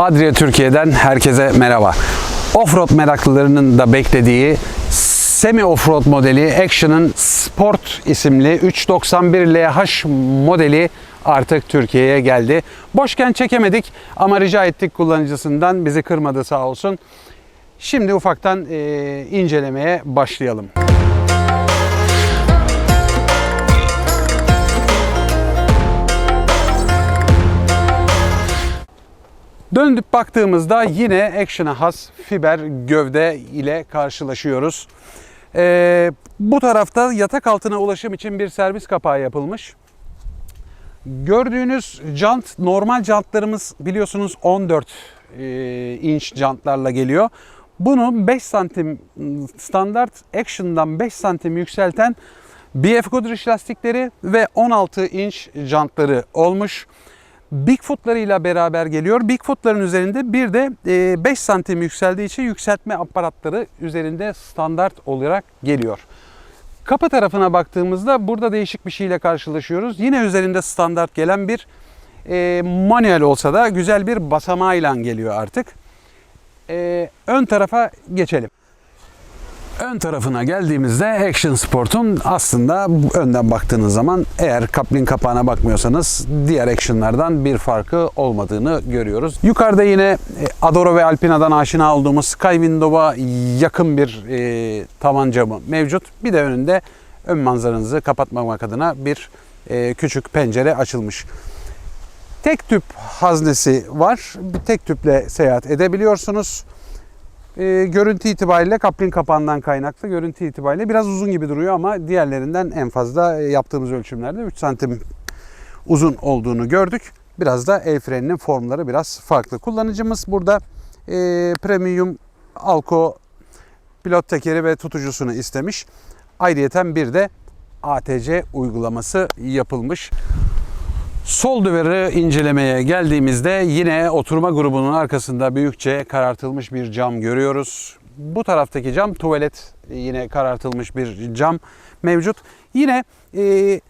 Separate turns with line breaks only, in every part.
Hadriye Türkiye'den herkese merhaba. Offroad meraklılarının da beklediği semi offroad modeli Action'ın Sport isimli 391 LH modeli artık Türkiye'ye geldi. Boşken çekemedik ama rica ettik kullanıcısından bizi kırmadı sağ olsun. Şimdi ufaktan eee, incelemeye başlayalım. Döndüp baktığımızda yine Action'a has fiber gövde ile karşılaşıyoruz. Ee, bu tarafta yatak altına ulaşım için bir servis kapağı yapılmış. Gördüğünüz jant normal jantlarımız biliyorsunuz 14 e, inç jantlarla geliyor. Bunu 5 santim standart Action'dan 5 santim yükselten BF Goodrich lastikleri ve 16 inç jantları olmuş. Bigfoot'larıyla beraber geliyor. Bigfoot'ların üzerinde bir de e, 5 santim yükseldiği için yükseltme aparatları üzerinde standart olarak geliyor. Kapı tarafına baktığımızda burada değişik bir şeyle karşılaşıyoruz. Yine üzerinde standart gelen bir e, manuel olsa da güzel bir basamağıyla geliyor artık. E, ön tarafa geçelim. Ön tarafına geldiğimizde Action Sport'un aslında önden baktığınız zaman eğer kaplin kapağına bakmıyorsanız diğer Action'lardan bir farkı olmadığını görüyoruz. Yukarıda yine e, Adoro ve Alpina'dan aşina olduğumuz Sky Window'a yakın bir e, tavan camı mevcut. Bir de önünde ön manzaranızı kapatmamak adına bir e, küçük pencere açılmış. Tek tüp haznesi var. Tek tüple seyahat edebiliyorsunuz. E, görüntü itibariyle kaplin kapağından kaynaklı görüntü itibariyle biraz uzun gibi duruyor ama diğerlerinden en fazla e, yaptığımız ölçümlerde 3 santim uzun olduğunu gördük. Biraz da el freninin formları biraz farklı. Kullanıcımız burada e, premium Alco pilot tekeri ve tutucusunu istemiş. Ayrıyeten bir de ATC uygulaması yapılmış. Sol duvarı incelemeye geldiğimizde yine oturma grubunun arkasında büyükçe karartılmış bir cam görüyoruz. Bu taraftaki cam tuvalet yine karartılmış bir cam mevcut. Yine e,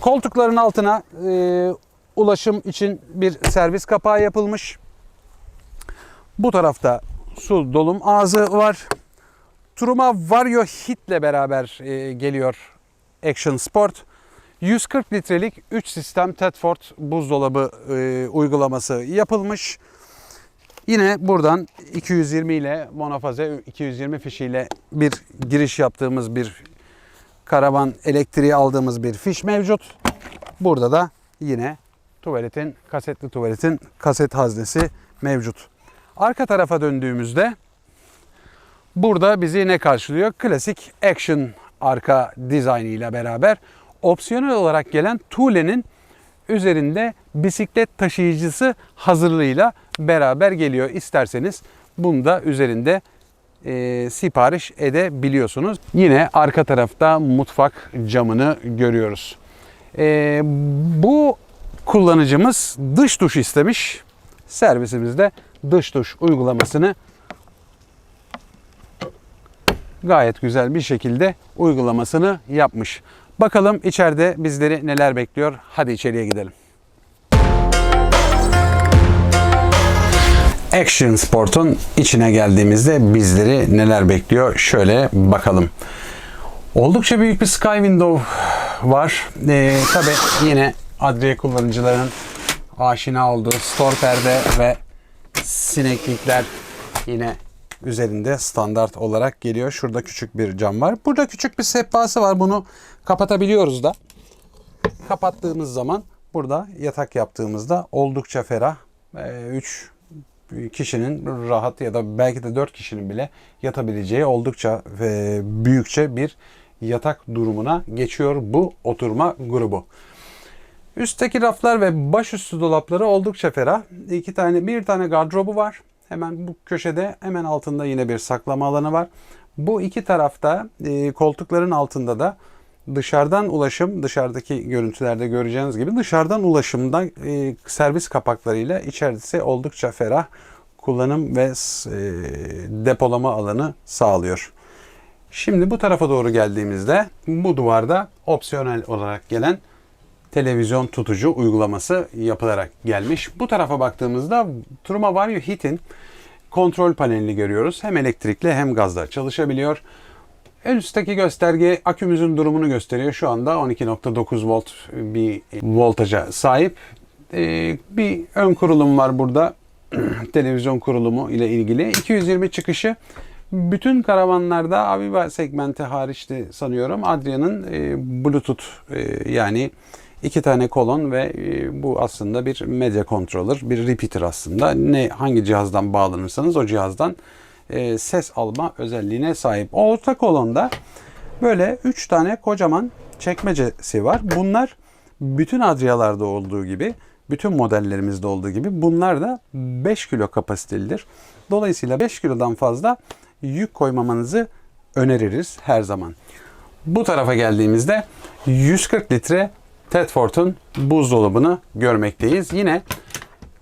koltukların altına e, ulaşım için bir servis kapağı yapılmış. Bu tarafta su dolum ağzı var. Turuma Vario Hit ile beraber e, geliyor Action Sport. 140 litrelik 3 sistem Tedford buzdolabı e, uygulaması yapılmış. Yine buradan 220 ile monofaze 220 fişiyle bir giriş yaptığımız bir karavan elektriği aldığımız bir fiş mevcut. Burada da yine tuvaletin kasetli tuvaletin kaset haznesi mevcut. Arka tarafa döndüğümüzde burada bizi ne karşılıyor? Klasik Action arka dizaynı ile beraber opsiyonel olarak gelen Thule'nin üzerinde bisiklet taşıyıcısı hazırlığıyla beraber geliyor. İsterseniz bunu da üzerinde e, sipariş edebiliyorsunuz. Yine arka tarafta mutfak camını görüyoruz. E, bu kullanıcımız dış duş istemiş. Servisimizde dış duş uygulamasını gayet güzel bir şekilde uygulamasını yapmış. Bakalım içeride bizleri neler bekliyor. Hadi içeriye gidelim. Action Sport'un içine geldiğimizde bizleri neler bekliyor şöyle bakalım. Oldukça büyük bir sky window var. Ee, Tabi yine Adria kullanıcıların aşina olduğu store perde ve sineklikler yine üzerinde standart olarak geliyor. Şurada küçük bir cam var. Burada küçük bir sehpası var. Bunu kapatabiliyoruz da. Kapattığımız zaman burada yatak yaptığımızda oldukça ferah. 3 kişinin rahat ya da belki de 4 kişinin bile yatabileceği oldukça e, büyükçe bir yatak durumuna geçiyor bu oturma grubu. Üstteki raflar ve başüstü dolapları oldukça ferah. İki tane, bir tane gardırobu var. Hemen bu köşede hemen altında yine bir saklama alanı var. Bu iki tarafta e, koltukların altında da dışarıdan ulaşım, dışarıdaki görüntülerde göreceğiniz gibi dışarıdan ulaşımda e, servis kapaklarıyla içerisi oldukça ferah kullanım ve e, depolama alanı sağlıyor. Şimdi bu tarafa doğru geldiğimizde bu duvarda opsiyonel olarak gelen televizyon tutucu uygulaması yapılarak gelmiş. Bu tarafa baktığımızda Truma Vario Heat'in kontrol panelini görüyoruz. Hem elektrikli hem gazla çalışabiliyor. En üstteki gösterge akümüzün durumunu gösteriyor. Şu anda 12.9 volt bir voltaja sahip. Ee, bir ön kurulum var burada. Televizyon kurulumu ile ilgili. 220 çıkışı. Bütün karavanlarda Aviva segmenti hariçti sanıyorum. Adria'nın e, Bluetooth e, yani iki tane kolon ve e, bu aslında bir medya controller, bir repeater aslında. Ne hangi cihazdan bağlanırsanız o cihazdan e, ses alma özelliğine sahip. Orta kolonda böyle 3 tane kocaman çekmecesi var. Bunlar bütün Adria'larda olduğu gibi, bütün modellerimizde olduğu gibi bunlar da 5 kilo kapasitelidir. Dolayısıyla 5 kilodan fazla yük koymamanızı öneririz her zaman. Bu tarafa geldiğimizde 140 litre Tedford'un buzdolabını görmekteyiz. Yine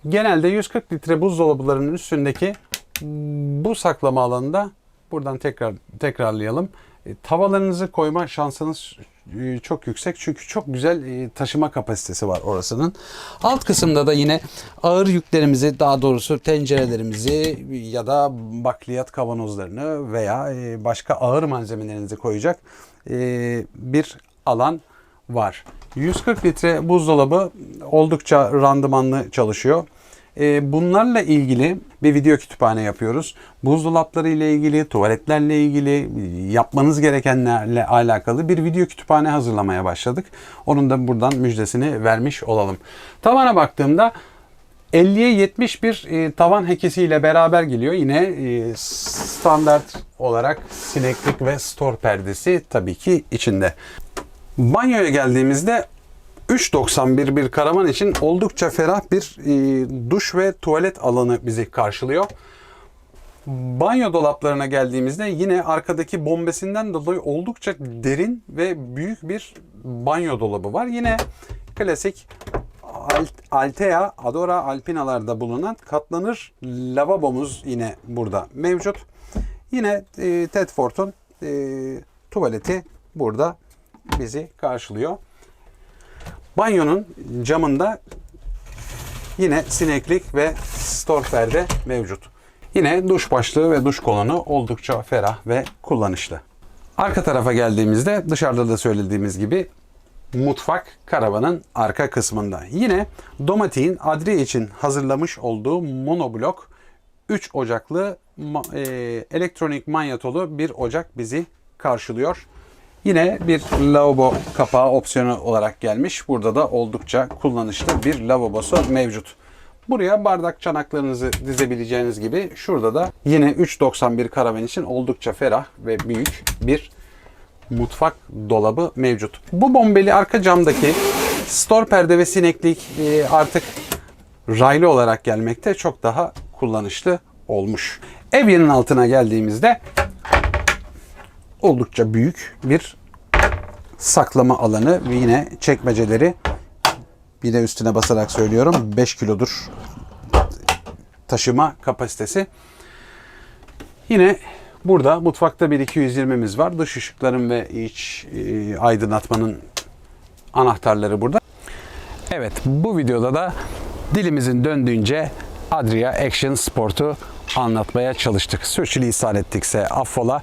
genelde 140 litre buzdolaplarının üstündeki bu saklama alanında buradan tekrar tekrarlayalım. E, Tavalarınızı koyma şansınız e, çok yüksek çünkü çok güzel e, taşıma kapasitesi var orasının. Alt kısımda da yine ağır yüklerimizi daha doğrusu tencerelerimizi ya da bakliyat kavanozlarını veya başka ağır malzemelerinizi koyacak bir alan var. 140 litre buzdolabı oldukça randımanlı çalışıyor. E, Bunlarla ilgili bir video kütüphane yapıyoruz. Buzdolapları ile ilgili, tuvaletlerle ilgili, yapmanız gerekenlerle alakalı bir video kütüphane hazırlamaya başladık. Onun da buradan müjdesini vermiş olalım. Tavana baktığımda 50'ye 70 bir e, tavan hekesiyle beraber geliyor. Yine e, standart olarak sineklik ve store perdesi tabii ki içinde. Banyoya geldiğimizde 3.91 bir karavan için oldukça ferah bir e, duş ve tuvalet alanı bizi karşılıyor. Banyo dolaplarına geldiğimizde yine arkadaki bombesinden dolayı oldukça derin ve büyük bir banyo dolabı var. Yine klasik Alt- Altea, Adora Alpinalarda bulunan katlanır lavabomuz yine burada mevcut. Yine e, Tedford'un e, tuvaleti burada bizi karşılıyor. Banyonun camında yine sineklik ve store perde mevcut. Yine duş başlığı ve duş kolonu oldukça ferah ve kullanışlı. Arka tarafa geldiğimizde dışarıda da söylediğimiz gibi mutfak karavanın arka kısmında. Yine Domatik'in Adria için hazırlamış olduğu monoblok 3 ocaklı e, elektronik manyetolu bir ocak bizi karşılıyor. Yine bir lavabo kapağı opsiyonu olarak gelmiş. Burada da oldukça kullanışlı bir lavabosu mevcut. Buraya bardak çanaklarınızı dizebileceğiniz gibi şurada da yine 3.91 karavan için oldukça ferah ve büyük bir mutfak dolabı mevcut. Bu bombeli arka camdaki store perde ve sineklik e, artık raylı olarak gelmekte çok daha kullanışlı olmuş. Evyenin altına geldiğimizde oldukça büyük bir saklama alanı ve yine çekmeceleri bir de üstüne basarak söylüyorum 5 kilodur taşıma kapasitesi. Yine burada mutfakta bir 220'miz var. Dış ışıkların ve iç e, aydınlatmanın anahtarları burada. Evet bu videoda da dilimizin döndüğünce Adria Action Sport'u anlatmaya çalıştık. Sürçülisan ettikse affola.